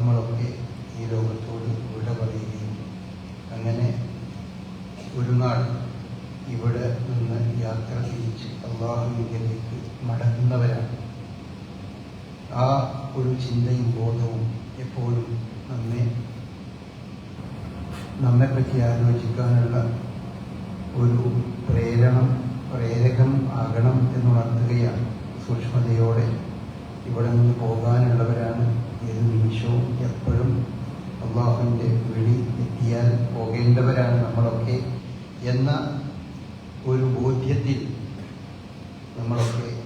നമ്മളൊക്കെ ഈ ലോകത്തോട് വിട പറയുകയും അങ്ങനെ ഒരു നാൾ ഇവിടെ നിന്ന് യാത്ര തിരിച്ച് അള്ളാഹുവിലേക്ക് മടങ്ങുന്നവരാണ്. ആ ഒരു ചിന്തയും ബോധവും എപ്പോഴും നമ്മെ നമ്മെപ്പറ്റി ആലോചിക്കാനുള്ള ഒരു പ്രേരണം പ്രേരകം ആകണം എന്നുണർത്തുകയാണ് സൂക്ഷ്മതയോടെ ഇവിടെ നിന്ന് പോകാനുള്ളവരാണ് ഏത് നിമിഷവും എപ്പോഴും അള്ളാഹുവിന്റെ വിളി എത്തിയാൽ പോകേണ്ടവരാണ് നമ്മളൊക്കെ എന്ന ഒരു ബോധ്യത്തിൽ നമ്മളൊക്കെ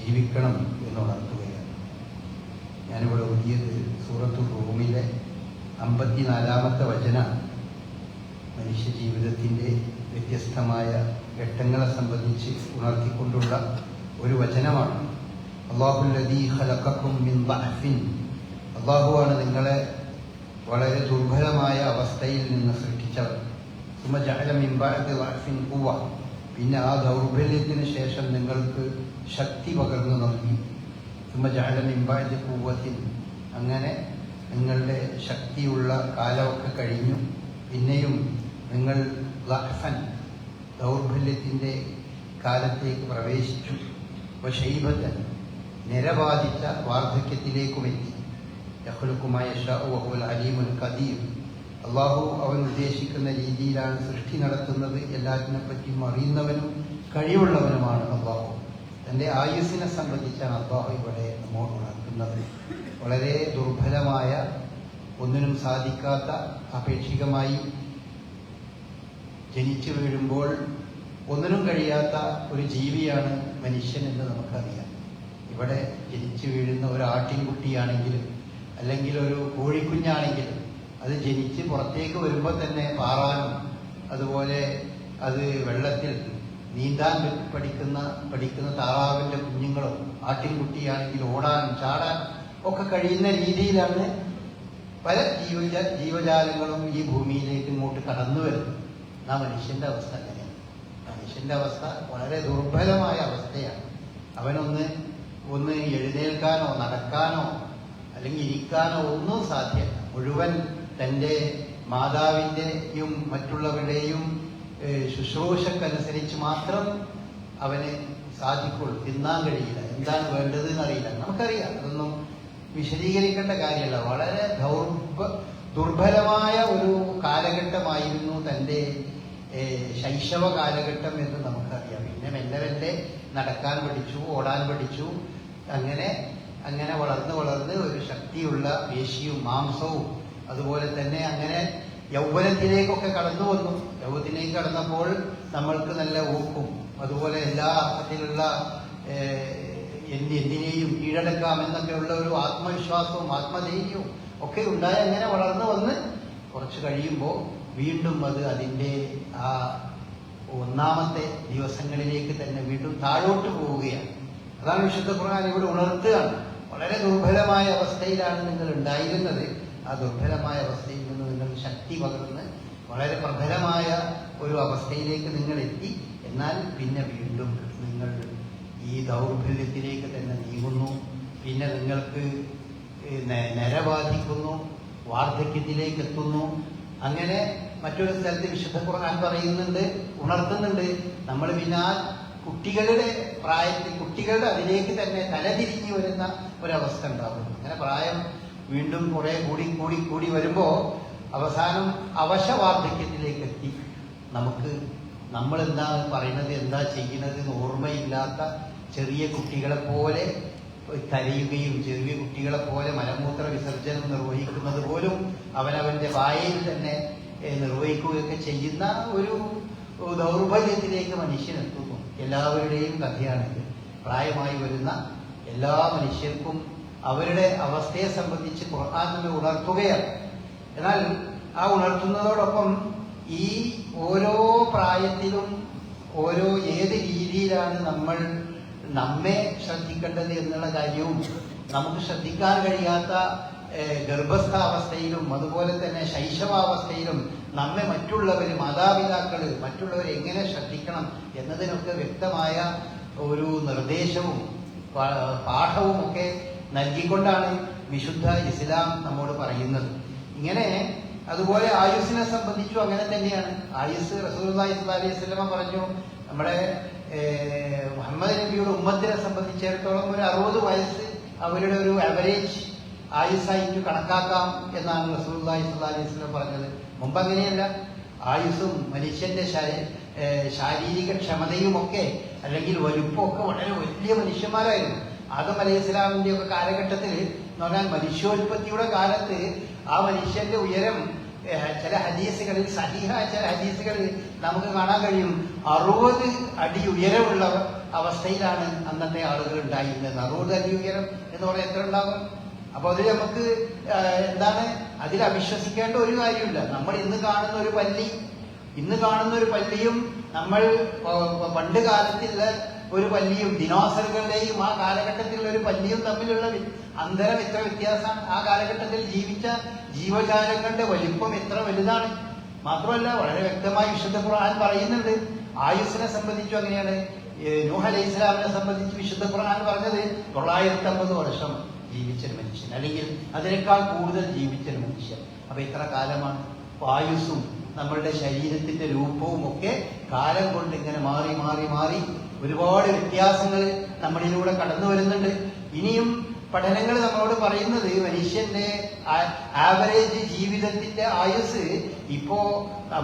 ജീവിക്കണം എന്ന് എന്നുണർത്തുകയാണ്. ഞാനിവിടെ ഓതിയത് സൂറത്തു റൂമിലെ അമ്പത്തിനാലാമത്തെ വചന. മനുഷ്യ ജീവിതത്തിന്റെ വ്യത്യസ്തമായ ഘട്ടങ്ങളെ സംബന്ധിച്ച് ഉണർത്തിക്കൊണ്ടുള്ള ഒരു വചനമാണ്. അള്ളാഹുല്ലദീ ഖലഖക്കും മിൻ അള്ളാഹുവാണ് നിങ്ങളെ വളരെ ദുർബലമായ അവസ്ഥയിൽ നിന്ന് സൃഷ്ടിച്ചത്. സുമ ജഅല മിൻ ബഅദി ദഅഫിൻ ഖുവ. പിന്നെ ആ ദൗർബല്യത്തിന് ശേഷം നിങ്ങൾക്ക് ശക്തി പകർന്നു നൽകി. സുമജാലം ജഅല മിൻ ബഅദി ഖുവത്തിൻ. അങ്ങനെ നിങ്ങളുടെ ശക്തിയുള്ള കാലമൊക്കെ കഴിഞ്ഞു. പിന്നെയും നിങ്ങൾ ലഹസൻ ദൗർബല്യത്തിന്റെ കാലത്തേക്ക് പ്രവേശിച്ചു. അപ്പോൾ ശൈബത്തൻ നിരബാധിച്ച വാർദ്ധക്യത്തിലേക്കുമെത്തി. ഖദീർ. അള്ളാഹു അവൻ ഉദ്ദേശിക്കുന്ന രീതിയിലാണ് സൃഷ്ടി നടത്തുന്നത്. എല്ലാറ്റിനെ പറ്റിയും അറിയുന്നവനും കഴിവുള്ളവനുമാണ് അള്ളാഹു തന്റെ ആയുസ്സിനെ സംബന്ധിച്ചാണ് അള്ളാഹു ഇവിടെ നമ്മോട് ഉണർത്തുന്നത് വളരെ ദുർബലമായ ഒന്നിനും സാധിക്കാത്ത അപേക്ഷികമായി ജനിച്ചു വീഴുമ്പോൾ ഒന്നിനും കഴിയാത്ത ഒരു ജീവിയാണ് മനുഷ്യൻ എന്ന് നമുക്കറിയാം. ഇവിടെ ജനിച്ചു വീഴുന്ന ഒരു ആട്ടിൻകുട്ടിയാണെങ്കിലും അല്ലെങ്കിൽ ഒരു കോഴിക്കുഞ്ഞാണെങ്കിലും അത് ജനിച്ച് പുറത്തേക്ക് വരുമ്പോൾ തന്നെ പാറാനും അതുപോലെ അത് വെള്ളത്തിൽ നീന്താൻ പഠിക്കുന്ന പഠിക്കുന്ന താറാവിന്റെ കുഞ്ഞുങ്ങളും ആട്ടിൻകുട്ടിയാണെങ്കിൽ ഓടാനും ചാടാനും ഒക്കെ കഴിയുന്ന രീതിയിലാണ് പല ജീവജ ജീവജാലങ്ങളും ഈ ഭൂമിയിലേക്ക് ഇങ്ങോട്ട് കടന്നു വരുന്നത്. ആ മനുഷ്യന്റെ അവസ്ഥ അങ്ങനെയാണ്. മനുഷ്യന്റെ അവസ്ഥ വളരെ ദുർബലമായ അവസ്ഥയാണ്. അവനൊന്ന് ഒന്ന് എഴുന്നേൽക്കാനോ നടക്കാനോ അല്ലെങ്കിൽ ഇരിക്കാനോ ഒന്നും സാധ്യമല്ല. മുഴുവൻ തന്റെ മാതാവിന്റെയും മറ്റുള്ളവരുടെയും ശുശ്രൂഷക്കനുസരിച്ച് മാത്രം അവന് സാധിക്കുള്ളൂ. തിന്നാൻ കഴിയില്ല. എന്താണ് വേണ്ടത് എന്നറിയില്ല നമുക്കറിയാം. അതൊന്നും വിശദീകരിക്കേണ്ട കാര്യമല്ല. വളരെ ദൗർഭ ദുർബലമായ ഒരു കാലഘട്ടമായിരുന്നു തന്റെ ശൈശവ കാലഘട്ടം എന്ന് നമുക്കറിയാം. പിന്നെ മെല്ലെ മെല്ലെ നടക്കാൻ പഠിച്ചു ഓടാൻ പഠിച്ചു. അങ്ങനെ അങ്ങനെ വളർന്ന് വളർന്ന് ഒരു ശക്തിയുള്ള പേശിയും മാംസവും അതുപോലെ തന്നെ അങ്ങനെ യൗവനത്തിലേക്കൊക്കെ കടന്നു വന്നു. യൗവനത്തിലേക്ക് കടന്നപ്പോൾ നമ്മൾക്ക് നല്ല ഊക്കും അതുപോലെ എല്ലാ അർത്ഥത്തിലുള്ള എന്തിനെയും എന്ത് എന്തിനേയും കീഴടക്കാം എന്നൊക്കെയുള്ള ഒരു ആത്മവിശ്വാസവും ആത്മധൈര്യവും ഒക്കെ ഉണ്ടായ അങ്ങനെ വളർന്നു വന്ന് കുറച്ച് കഴിയുമ്പോൾ വീണ്ടും അത് അതിന്റെ ആ ഒന്നാമത്തെ ദിവസങ്ങളിലേക്ക് തന്നെ വീണ്ടും താഴോട്ട് പോവുകയാണ്. അതാണ് വിശുദ്ധ ഖുർആൻ ഇവിടെ ഉണർത്തുകയാണ്. വളരെ ദുർബലമായ അവസ്ഥയിലാണ് നിങ്ങൾ ഉണ്ടായിരുന്നത്. ആ ദുർബലമായ അവസ്ഥയിൽ നിന്ന് നിങ്ങൾ ശക്തി പകർന്ന് വളരെ പ്രബലമായ ഒരു അവസ്ഥയിലേക്ക് നിങ്ങൾ എത്തി. എന്നാൽ പിന്നെ വീണ്ടും നിങ്ങൾ ഈ ദൗർബല്യത്തിലേക്ക് തന്നെ നീങ്ങുന്നു. പിന്നെ നിങ്ങൾക്ക് നരബാധിക്കുന്നു നര ബാധിക്കുന്നു വാർദ്ധക്യത്തിലേക്ക് എത്തുന്നു. അങ്ങനെ മറ്റൊരു സ്ഥലത്ത് വിശുദ്ധ ഖുർആൻ പറയുന്നുണ്ട് ഉണർത്തുന്നുണ്ട്. നമ്മൾ പിന്നെ കുട്ടികളുടെ പ്രായത്തിൽ കുട്ടികളുടെ അതിലേക്ക് തന്നെ തലതിരിഞ്ഞു വരുന്ന ഒരവസ്ഥ ഉണ്ടാവും അങ്ങനെ പ്രായം വീണ്ടും കുറെ കൂടി കൂടി കൂടി വരുമ്പോൾ അവസാനം അവശ വാർദ്ധക്യത്തിലേക്ക് എത്തി. നമുക്ക് നമ്മൾ എന്താ പറയുന്നത് എന്താ ചെയ്യുന്നത് ഓർമ്മയില്ലാത്ത ചെറിയ കുട്ടികളെ പോലെ കരയുകയും ചെറിയ കുട്ടികളെ പോലെ മലമൂത്ര വിസർജനം നിർവഹിക്കുന്നത് പോലും അവനവന്റെ വായയിൽ തന്നെ നിർവഹിക്കുകയൊക്കെ ചെയ്യുന്ന ഒരു ദൗർബല്യത്തിലേക്ക് മനുഷ്യനെത്തുന്നു എല്ലാവരുടെയും കഥയാണിത്. പ്രായമായി വരുന്ന എല്ലാ മനുഷ്യർക്കും അവരുടെ അവസ്ഥയെ സംബന്ധിച്ച് ഖുർആൻ ഉണർത്തുകയാണ്. എന്നാൽ ആ ഉണർത്തുന്നതോടൊപ്പം ഈ ഓരോ പ്രായത്തിലും ഓരോ ഏത് രീതിയിലാണ് നമ്മൾ നമ്മെ ശ്രദ്ധിക്കേണ്ടത് എന്നുള്ള കാര്യവും നമുക്ക് ശ്രദ്ധിക്കാൻ കഴിയാത്ത ഗർഭസ്ഥാവസ്ഥയിലും അതുപോലെ തന്നെ ശൈശവാവസ്ഥയിലും നമ്മെ മറ്റുള്ളവർ മാതാപിതാക്കൾ മറ്റുള്ളവരെ എങ്ങനെ ശ്രദ്ധിക്കണം എന്നതിനൊക്കെ വ്യക്തമായ ഒരു നിർദ്ദേശവും പാഠവും ഒക്കെ നൽകിക്കൊണ്ടാണ് വിശുദ്ധ ഇസ്ലാം നമ്മോട് പറയുന്നത്. ഇങ്ങനെ അതുപോലെ ആയുസിനെ സംബന്ധിച്ചു അങ്ങനെ തന്നെയാണ്. ആയുസ് സ്വല്ലല്ലാഹി അലൈഹി വസല്ലമ പറഞ്ഞു നമ്മുടെ മുഹമ്മദ് നബിയുടെ ഉമ്മത്തിനെ സംബന്ധിച്ചിടത്തോളം ഒരു അറുപത് വയസ്സ് അവരുടെ ഒരു ആവറേജ് ആയുസ്സായിട്ട് കണക്കാക്കാം എന്നാണ് സ്വല്ലല്ലാഹി അലൈഹി വസല്ലം പറഞ്ഞത്. മുമ്പ് അങ്ങനെയല്ല ആയുസ്സും മനുഷ്യന്റെ ശാരീ- ഏഹ് ശാരീരിക ക്ഷമതയുമൊക്കെ അല്ലെങ്കിൽ വലുപ്പമൊക്കെ വളരെ വലിയ മനുഷ്യന്മാരായിരുന്നു. ആദം അലൈഹി ഇസ്ലാമിന്റെ ഒക്കെ കാലഘട്ടത്തിൽ എന്ന് പറഞ്ഞാൽ മനുഷ്യോൽപത്തിയുടെ കാലത്ത് ആ മനുഷ്യന്റെ ഉയരം ചില ഹദീസുകളിൽ സഹിഹ ചില ഹദീസുകളിൽ നമുക്ക് കാണാൻ കഴിയും. അറുപത് അടി ഉയരമുള്ള അവസ്ഥയിലാണ് അന്നത്തെ ആളുകൾ ഉണ്ടായിരുന്നത്. അറുപത് അടി ഉയരം എന്ന് പറഞ്ഞാൽ എത്ര ഉണ്ടാകും? അപ്പൊ അതിൽ നമുക്ക് എന്താണ്? അതിൽ അവിശ്വസിക്കേണ്ട ഒരു കാര്യമില്ല. നമ്മൾ ഇന്ന് കാണുന്ന ഒരു പല്ലി ഇന്ന് കാണുന്ന ഒരു പല്ലിയും നമ്മൾ പണ്ട് കാലത്തുള്ള ഒരു പല്ലിയും ദിനോസറുകളുടെയും ആ കാലഘട്ടത്തിലുള്ള ഒരു പല്ലിയും തമ്മിലുള്ള അന്തരം എത്ര വ്യത്യാസമാണ് ആ കാലഘട്ടത്തിൽ ജീവിച്ച ജീവജാലങ്ങളുടെ വലിപ്പം എത്ര വലുതാണ്. മാത്രമല്ല വളരെ വ്യക്തമായി വിശുദ്ധ ഖുർആൻ പറയുന്നുണ്ട്. ആയുസിനെ സംബന്ധിച്ചും അങ്ങനെയാണ്. നൂഹ് അലൈഹി ഇസ്ലാമിനെ സംബന്ധിച്ച് വിശുദ്ധ ഖുർആൻ പറഞ്ഞത് തൊള്ളായിരത്തി അമ്പത് വർഷം ജീവിച്ചൊരു മനുഷ്യൻ. അല്ലെങ്കിൽ അതിനേക്കാൾ കൂടുതൽ ജീവിച്ചൊരു മനുഷ്യൻ. അപ്പൊ ഇത്ര കാലമാണ്. ആയുസും ആയുസ്സും നമ്മളുടെ ശരീരത്തിന്റെ രൂപവും ഒക്കെ കാലം കൊണ്ട് ഇങ്ങനെ മാറി മാറി മാറി ഒരുപാട് വ്യത്യാസങ്ങൾ നമ്മളിലൂടെ കടന്നു വരുന്നുണ്ട്. ഇനിയും പഠനങ്ങൾ നമ്മളോട് പറയുന്നത് മനുഷ്യന്റെ ആവറേജ് ജീവിതത്തിന്റെ ആയുസ് ഇപ്പോ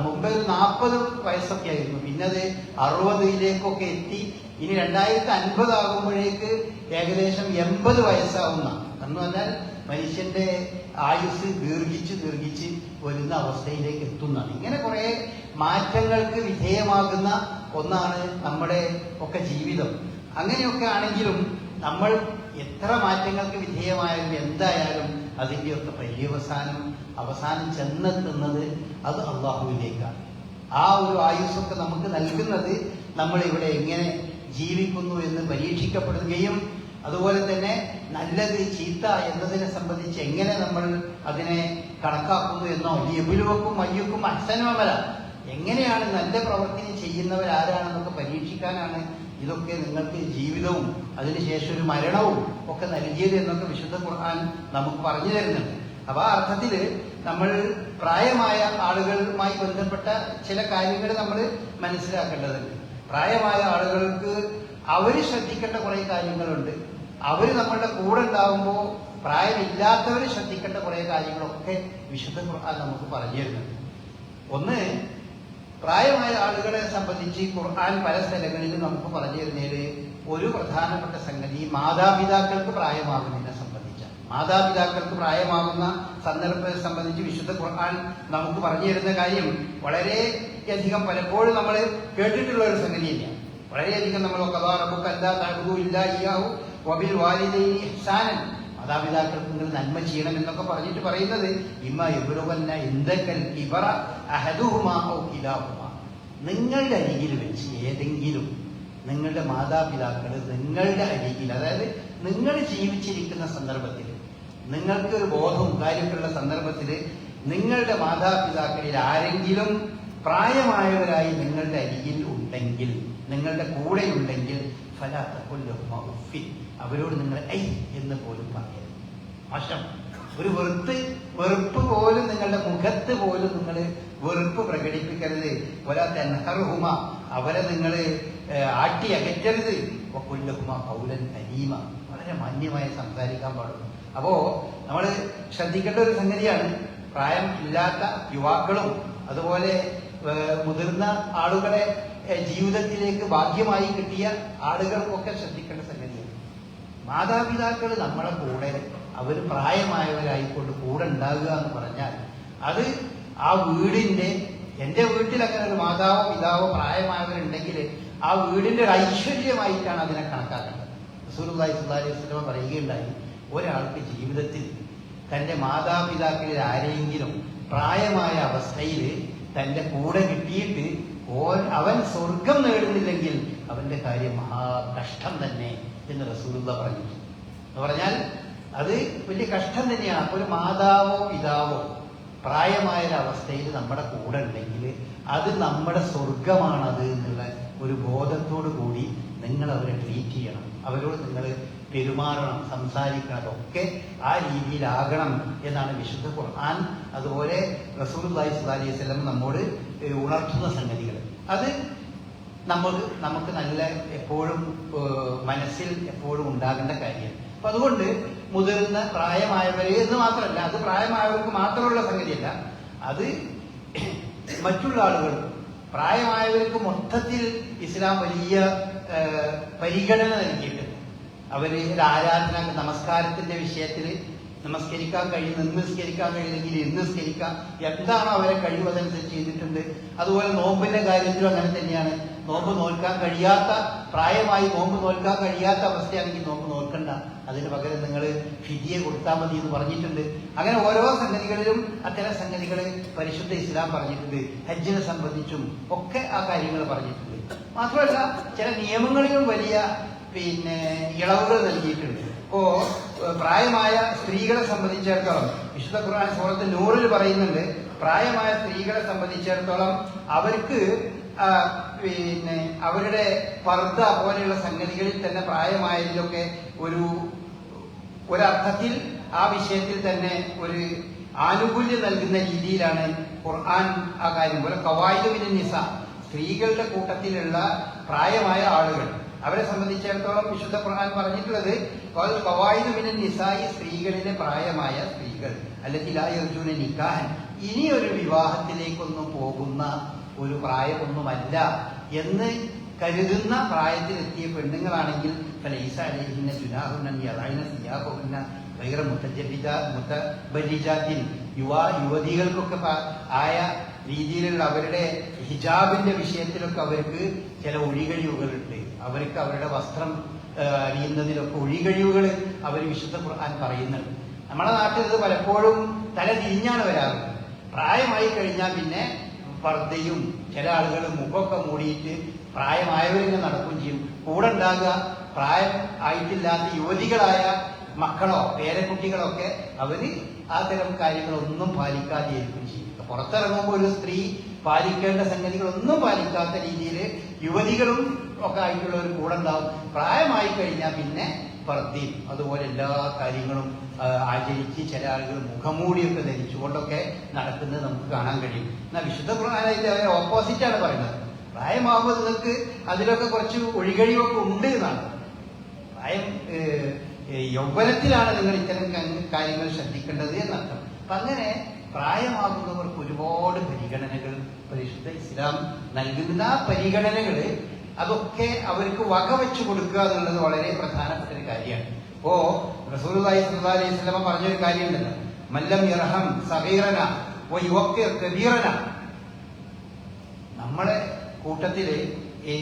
മുമ്പ് നാൽപ്പത് വയസ്സൊക്കെ ആയിരുന്നു. പിന്നെ അത് അറുപതിലേക്കൊക്കെ എത്തി. ഇനി രണ്ടായിരത്തി അൻപത് ആകുമ്പോഴേക്ക് ഏകദേശം എൺപത് വയസ്സാവുന്ന എന്ന് പറഞ്ഞാൽ മനുഷ്യന്റെ ആയുസ് ദീർഘിച്ച് ദീർഘിച്ച് വരുന്ന അവസ്ഥയിലേക്ക് എത്തുന്നതാണ് ഇങ്ങനെ കുറെ മാറ്റങ്ങൾക്ക് വിധേയമാകുന്ന ഒന്നാണ് നമ്മുടെ ഒക്കെ ജീവിതം. അങ്ങനെയൊക്കെ ആണെങ്കിലും നമ്മൾ എത്ര മാറ്റങ്ങൾക്ക് വിധേയമായാലും എന്തായാലും അതിന്റെയൊക്കെ പര്യവസാനം അവസാനം ചെന്നെത്തുന്നത് അത് അള്ളാഹുവിലേക്കാണ്. ആ ഒരു ആയുസ്സൊക്കെ നമുക്ക് നൽകുന്നത് നമ്മൾ ഇവിടെ എങ്ങനെ ജീവിക്കുന്നു എന്ന് പരീക്ഷിക്കപ്പെടുകയും അതുപോലെ തന്നെ നല്ലത് ചീത്ത എന്നതിനെ സംബന്ധിച്ച് എങ്ങനെ നമ്മൾ അതിനെ കണക്കാക്കുന്നു എന്നോ എബിലുവക്കും മയ്യക്കും അഹ്സനുമല എങ്ങനെയാണ് നല്ല പ്രവർത്തനം ചെയ്യുന്നവരാരാണെന്നൊക്കെ പരീക്ഷിക്കാനാണ് ഇതൊക്കെ നിങ്ങൾക്ക് ജീവിതവും അതിനുശേഷം ഒരു മരണവും ഒക്കെ നൽകിയത് എന്നൊക്കെ വിശുദ്ധ ഖുർആൻ നമുക്ക് പറഞ്ഞു തരുന്നുണ്ട്. അപ്പൊ ആ അർത്ഥത്തിൽ നമ്മൾ പ്രായമായ ആളുകളുമായി ബന്ധപ്പെട്ട ചില കാര്യങ്ങൾ നമ്മൾ മനസ്സിലാക്കേണ്ടതുണ്ട്. പ്രായമായ ആളുകൾക്ക് അവർ ശ്രദ്ധിക്കേണ്ട കുറെ കാര്യങ്ങളുണ്ട്. അവർ നമ്മളുടെ കൂടെ ഉണ്ടാകുമ്പോൾ പ്രായമില്ലാത്തവർ ശ്രദ്ധിക്കേണ്ട കുറെ കാര്യങ്ങളൊക്കെ വിശുദ്ധ ഖുർആൻ നമുക്ക് പറഞ്ഞു തരുന്നത് ഒന്ന് പ്രായമായ ആളുകളെ സംബന്ധിച്ച് ഖുർആൻ പല സ്ഥലങ്ങളിലും നമുക്ക് പറഞ്ഞു തരുന്നതിൽ ഒരു പ്രധാനപ്പെട്ട സംഗതി മാതാപിതാക്കൾക്ക് പ്രായമാകുന്നതിനെ സംബന്ധിച്ച മാതാപിതാക്കൾക്ക് പ്രായമാകുന്ന സന്ദർഭത്തെ സംബന്ധിച്ച് വിശുദ്ധ ഖുർആൻ നമുക്ക് പറഞ്ഞു തരുന്ന കാര്യം വളരെ അധികം പലപ്പോഴും നമ്മൾ കേട്ടിട്ടുള്ള ഒരു സംഗതി തന്നെയാണ്. വളരെയധികം നമ്മൾ കഥാറബുക്ക് അല്ലാ തഅബുദു ഇല്ല ഇയ്യാഹു ഇഹ്സാനൻ. മാതാപിതാക്കൾക്ക് നിങ്ങൾ നന്മ ചെയ്യണം എന്നൊക്കെ പറഞ്ഞിട്ട് പറയുന്നത് ഇമ്മ എവരുവല്ല എന്തൊക്കെ ഇവറ അഹദുഹുമാ ഔ കിലാഹുമാ. നിങ്ങളുടെ അരികിൽ വെച്ച് ഏതെങ്കിലും നിങ്ങളുടെ മാതാപിതാക്കൾ നിങ്ങളുടെ അരികിൽ അതായത് നിങ്ങൾ ജീവിച്ചിരിക്കുന്ന സന്ദർഭത്തിൽ നിങ്ങൾക്ക് ഒരു ബോധവും കാര്യമൊക്കെയുള്ള സന്ദർഭത്തിൽ നിങ്ങളുടെ മാതാപിതാക്കളിൽ ആരെങ്കിലും പ്രായമായവരായി നിങ്ങളുടെ അരികിൽ ഉണ്ടെങ്കിൽ നിങ്ങളുടെ കൂടെ ഉണ്ടെങ്കിൽ ഫലാത്ത കൊല്ലുമ്മ ഉഫിൻ അവരോട് നിങ്ങൾ ഐ എന്ന് പോലും പറയരുത്. മോശം. ഒരു വെറുത്ത് വെറുപ്പ് പോലും നിങ്ങളുടെ മുഖത്ത് പോലും നിങ്ങൾ വെറുപ്പ് പ്രകടിപ്പിക്കരുത്. ഒരാ തെൻഹറുഹുമ. അവരെ നിങ്ങൾ ആട്ടി അകറ്റരുത്. കൊല്ലഹുമ പൗലൻ കരീമ വളരെ മാന്യമായി സംസാരിക്കാൻ പാടുള്ളൂ. അപ്പോ നമ്മൾ ശ്രദ്ധിക്കേണ്ട ഒരു സംഗതിയാണ് പ്രായം ഇല്ലാത്ത യുവാക്കളും അതുപോലെ മുതിർന്ന ആളുകളെ ജീവിതത്തിലേക്ക് ഭാഗ്യമായി കിട്ടിയ ആളുകൾക്കൊക്കെ ശ്രദ്ധിക്കേണ്ട സംഗതിയാണ് മാതാപിതാക്കൾ നമ്മളെ കൂടെ അവർ പ്രായമായവരായിക്കൊണ്ട് കൂടെ ഉണ്ടാകുക എന്ന് പറഞ്ഞാൽ അത് ആ വീടിന്റെ എന്റെ വീട്ടിലങ്ങനെ ഒരു മാതാവോ പിതാവോ പ്രായമായവരുണ്ടെങ്കിൽ ആ വീടിന്റെ ഒരു ഐശ്വര്യമായിട്ടാണ് അതിനെ കണക്കാക്കേണ്ടത്. റസൂലുള്ളാഹി സ്വല്ലല്ലാഹി അലൈഹി വസല്ലം പറയുകയുണ്ടായി ഒരാൾക്ക് ജീവിതത്തിൽ തന്റെ മാതാപിതാക്കളിൽ ആരെങ്കിലും പ്രായമായ അവസ്ഥയിൽ തന്റെ കൂടെ കിട്ടിയിട്ട് അവൻ സ്വർഗം നേടുന്നില്ലെങ്കിൽ അവന്റെ കാര്യം മഹാ കഷ്ടം തന്നെ. എന്ന് റസൂലുള്ള പറഞ്ഞു. എന്ന് പറഞ്ഞാൽ അത് വലിയ കഷ്ടം തന്നെയാണ് ഒരു മാതാവോ പിതാവോ പ്രായമായ ഒരു അവസ്ഥയിൽ നമ്മുടെ കൂടെ ഉണ്ടെങ്കിൽ അത് നമ്മുടെ സ്വർഗമാണത് എന്നുള്ള ഒരു ബോധത്തോടു കൂടി നിങ്ങൾ അവരെ ട്രീറ്റ് ചെയ്യണം. അവരോട് നിങ്ങൾ പെരുമാറണം സംസാരിക്കണം അതൊക്കെ ആ രീതിയിലാകണം എന്നാണ് വിശുദ്ധ ഖുർആൻ. അതുപോലെ റസൂൽ അലൈഹി സ്വലാലി വസ്ലം നമ്മോട് ഉണർത്തുന്ന സംഗതികൾ. അത് നമുക്ക് നമുക്ക് നല്ല എപ്പോഴും മനസ്സിൽ എപ്പോഴും ഉണ്ടാകേണ്ട കാര്യം. അപ്പൊ അതുകൊണ്ട് മുതിർന്ന പ്രായമായവരെ എന്ന് മാത്രമല്ല അത് പ്രായമായവർക്ക് മാത്രമുള്ള സംഗതിയല്ല അത് മറ്റുള്ള ആളുകൾ പ്രായമായവർക്ക് മൊത്തത്തിൽ ഇസ്ലാം വലിയ പരിഗണന നൽകിയിട്ടുണ്ട്. അവർ ആരാധന നമസ്കാരത്തിന്റെ വിഷയത്തിൽ നമസ്കരിക്കാൻ കഴിയുന്ന നിസ്കരിക്കാൻ കഴിയില്ലെങ്കിൽ ഇന്ന് എന്താണ് അവരെ കഴിവ് അതനുസരിച്ച് ചെയ്തിട്ടുണ്ട്? അതുപോലെ നോമ്പിന്റെ കാര്യത്തിലും അങ്ങനെ തന്നെയാണ്. നോമ്പ് നോൽക്കാൻ കഴിയാത്ത പ്രായമായി നോമ്പ് നോൽക്കാൻ കഴിയാത്ത അവസ്ഥയാണെങ്കിൽ നോമ്പ് നോൽക്കണ്ട. അതിന് പകരം നിങ്ങൾ ഫിജിയെ കൊടുത്താൽ മതി എന്ന് പറഞ്ഞിട്ടുണ്ട്. അങ്ങനെ ഓരോ സംഗതികളിലും അത്തരം സംഗതികൾ പരിശുദ്ധ ഇസ്ലാം പറഞ്ഞിട്ടുണ്ട്. ഹജ്ജിനെ സംബന്ധിച്ചും ഒക്കെ ആ കാര്യങ്ങൾ പറഞ്ഞിട്ടുണ്ട്. മാത്രമല്ല ചില നിയമങ്ങളിലും വലിയ പിന്നെ ഇളവുകൾ നൽകിയിട്ടുണ്ട്. ഇപ്പോ പ്രായമായ സ്ത്രീകളെ സംബന്ധിച്ചിടത്തോളം വിശുദ്ധ ഖുർആൻ സൂറത്ത് നൂറിൽ പറയുന്നുണ്ട് പ്രായമായ സ്ത്രീകളെ സംബന്ധിച്ചിടത്തോളം അവർക്ക് പിന്നെ അവരുടെ പർദ്ദ പോലെയുള്ള സംഗതികളിൽ തന്നെ പ്രായമായതിലൊക്കെ ഒരു ഒരർത്ഥത്തിൽ ആ വിഷയത്തിൽ തന്നെ ഒരു ആനുകൂല്യം നൽകുന്ന രീതിയിലാണ് ഖുർആൻ ആ കാര്യം പോലെ കവായുവിന് നിസ സ്ത്രീകളുടെ കൂട്ടത്തിലുള്ള പ്രായമായ ആളുകൾ. അവരെ സംബന്ധിച്ചിടത്തോളം വിശുദ്ധ ഖുർആൻ പറഞ്ഞിട്ടുള്ളത് കവായുവിന് നിസായി സ്ത്രീകളിലെ പ്രായമായ സ്ത്രീകൾ അല്ലെങ്കിൽ ആ യർജുന നിക്കാഹൻ. ഇനി ഒരു വിവാഹത്തിലേക്കൊന്നും പോകുന്ന ഒരു പ്രായമൊന്നുമല്ല എന്ന് കരുതുന്ന പ്രായത്തിലെത്തിയ പെണ്ണുങ്ങളാണെങ്കിൽ ഫലൈസ അലഹിന്ന ജുനാഹുന്ന യദൈന സിയാഹുന്ന ഗൈറ മുത്തജബിജ മുത്തബലിജാത്തിൻ യുവ യുവതികൾക്കൊക്കെ ആയ രീതിയിലുള്ള അവരുടെ ഹിജാബിന്റെ വിഷയത്തിലൊക്കെ അവർക്ക് ചില ഒഴികഴിവുകളുണ്ട് അവർക്ക് അവരുടെ വസ്ത്രം അരിയുന്നതിലൊക്കെ ഒഴികഴിവുകൾ അവർ വിശുദ്ധ ഖുർആൻ പറയുന്നുണ്ട്. നമ്മുടെ നാട്ടിൽ ഇത് പലപ്പോഴും തല തിരിഞ്ഞാണ് വരാറ്. പ്രായമായി കഴിഞ്ഞാൽ പിന്നെ പർദ്ദയും ചില ആളുകൾ മുഖമൊക്കെ മൂടിയിട്ട് പ്രായമായവരിങ്ങനെ നടക്കുകയും ചെയ്യും. കൂടെ ഉണ്ടാകുക പ്രായം ആയിട്ടില്ലാത്ത യുവതികളായ മക്കളോ പേരക്കുട്ടികളൊക്കെ അവർ ആ തരം കാര്യങ്ങളൊന്നും പാലിക്കാതെ ചെയ്യും. പുറത്തിറങ്ങുമ്പോൾ ഒരു സ്ത്രീ പാലിക്കേണ്ട സംഗതികളൊന്നും പാലിക്കാത്ത രീതിയിൽ യുവതികളും ഒക്കെ ആയിട്ടുള്ള ഒരു കൂടെ ഉണ്ടാവും പ്രായമായി കഴിഞ്ഞാൽ പിന്നെ പ്രതി. അതുപോലെ എല്ലാ കാര്യങ്ങളും ആചരിച്ച് ചില ആളുകൾ മുഖമൂടിയൊക്കെ ധരിച്ചുകൊണ്ടൊക്കെ നടക്കുന്നത് നമുക്ക് കാണാൻ കഴിയും. എന്നാൽ വിശുദ്ധ ഖുർആനായിട്ട് അവരെ ഓപ്പോസിറ്റ് ആണ് പറയുന്നത്. പ്രായമാകുമ്പോൾ നിങ്ങൾക്ക് അതിലൊക്കെ കുറച്ച് ഒഴികഴിവൊക്കെ ഉണ്ട് എന്നാണ്. പ്രായം യൗവനത്തിലാണ് നിങ്ങൾ ഇത്തരം കാര്യങ്ങൾ ശ്രദ്ധിക്കേണ്ടത് എന്നർത്ഥം. അപ്പൊ അങ്ങനെ പ്രായമാകുന്നവർക്ക് ഒരുപാട് പരിഗണനകൾ പരിശുദ്ധ ഇസ്ലാം നൽകുന്ന പരിഗണനകൾ അതൊക്കെ അവർക്ക് വകവെച്ചു കൊടുക്കുക എന്നുള്ളത് വളരെ പ്രധാനപ്പെട്ട ഒരു കാര്യമാണ്. ഇപ്പോ റസൂലുള്ളാഹി സ്വല്ലല്ലാഹി അലൈഹി പറഞ്ഞൊരു കാര്യമുണ്ടല്ലോ. മല്ലം ഇറഹം സഹീറന ഓ യുവക്കിർ കബീറന. നമ്മളെ കൂട്ടത്തിൽ ഈ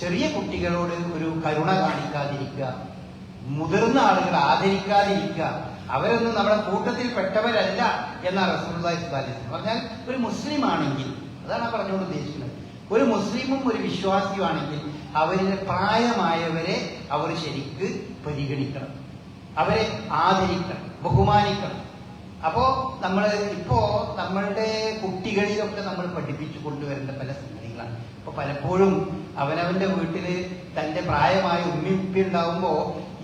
ചെറിയ കുട്ടികളോട് ഒരു കരുണ കാണിക്കാതിരിക്കുക മുതിർന്ന ആളുകൾ ആദരിക്കാതിരിക്കുക. അവരൊന്നും നമ്മുടെ കൂട്ടത്തിൽ പെട്ടവരല്ല റസൂലുള്ളാഹി സ്വല്ലല്ലാഹി പറഞ്ഞാൽ ഒരു മുസ്ലിം ആണെങ്കിൽ അതാണ് ആ പറഞ്ഞുകൊണ്ട് ഉദ്ദേശിക്കുന്നത്. ഒരു മുസ്ലിമും ഒരു വിശ്വാസിയുമാണെങ്കിൽ അവരിലെ പ്രായമായവരെ അവർ ശരിക്ക് പരിഗണിക്കണം. അവരെ ആദരിക്കണം ബഹുമാനിക്കണം. അപ്പോ നമ്മൾ ഇപ്പോ നമ്മളുടെ കുട്ടികളിലൊക്കെ നമ്മൾ പഠിപ്പിച്ചു കൊണ്ടുവരേണ്ട പല സംഗതികളാണ്. ഇപ്പൊ പലപ്പോഴും അവനവന്റെ വീട്ടിൽ തന്റെ പ്രായമായ ഉമ്മി ഉപ്പി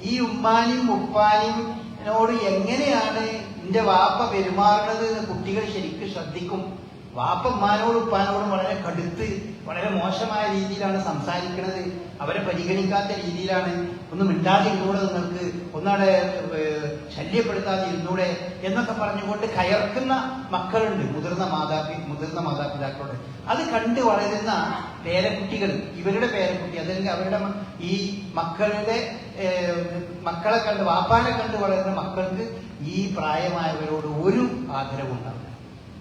ഈ ഉമ്മാനും ഉപ്പാനിയോട് എങ്ങനെയാണ് എന്റെ വാപ്പ പെരുമാറുന്നത് എന്ന് കുട്ടികൾ ശരിക്കും ശ്രദ്ധിക്കും. വാപ്പ ഉമ്മാനോടും ഉപ്പാനോടും വളരെ കടുത്ത് വളരെ മോശമായ രീതിയിലാണ് സംസാരിക്കുന്നത്. അവരെ പരിഗണിക്കാത്ത രീതിയിലാണ്. ഒന്നും മിണ്ടാതെ ഇരുന്നൂടെ നിങ്ങൾക്ക് ഒന്നാടെ ശല്യപ്പെടുത്താതിരുന്നൂടെ എന്നൊക്കെ പറഞ്ഞുകൊണ്ട് കയർക്കുന്ന മക്കളുണ്ട് മുതിർന്ന മാതാപി മുതിർന്ന മാതാപിതാക്കളോട്. അത് കണ്ട് വളരുന്ന പേരക്കുട്ടികൾ ഇവരുടെ പേരക്കുട്ടി അതല്ലെങ്കിൽ അവരുടെ ഈ മക്കളുടെ മക്കളെ കണ്ട് വാപ്പാനെ കണ്ട് വളരുന്ന മക്കൾക്ക് ഈ പ്രായമായവരോട് ഒരു ആദരവുണ്ടാവില്ല.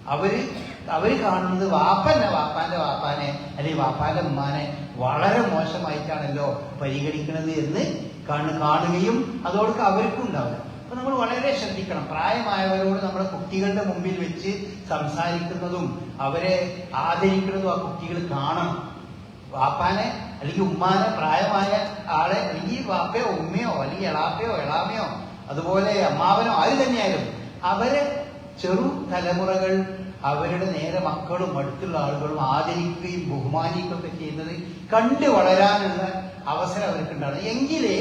അവർ അവർ കാണുന്നത് വാപ്പന്നെ വാപ്പാന്റെ വാപ്പാനെ അല്ലെങ്കിൽ വാപ്പാന്റെ ഉമ്മാനെ വളരെ മോശമായിട്ടാണല്ലോ പരിഗണിക്കുന്നത് എന്ന് കാണു കാണുകയും അതോടൊക്കെ അവർക്കും ഉണ്ടാവില്ല. അപ്പൊ നമ്മൾ വളരെ ശ്രദ്ധിക്കണം. പ്രായമായവരോട് നമ്മുടെ കുട്ടികളുടെ മുമ്പിൽ വെച്ച് സംസാരിക്കുന്നതും അവരെ ആദരിക്കുന്നതും ആ കുട്ടികൾ കാണണം. വാപ്പാനെ അല്ലെങ്കിൽ ഉമ്മാനെ പ്രായമായ ആളെ അല്ലെങ്കിൽ വാപ്പയോ ഉമ്മയോ അല്ലെങ്കിൽ എളാപ്പയോ എളാമയോ അതുപോലെ അമ്മാവനോ ആര് തന്നെയായാലും അവരെ ചെറു തലമുറകൾ അവരുടെ നേരെ മക്കളും അടുത്തുള്ള ആളുകളും ആദരിക്കുകയും ബഹുമാനിക്കുകയൊക്കെ ചെയ്യുന്നത് കണ്ടു വളരാനുള്ള അവസരം അവർക്ക് ഉണ്ടാകും എങ്കിലേ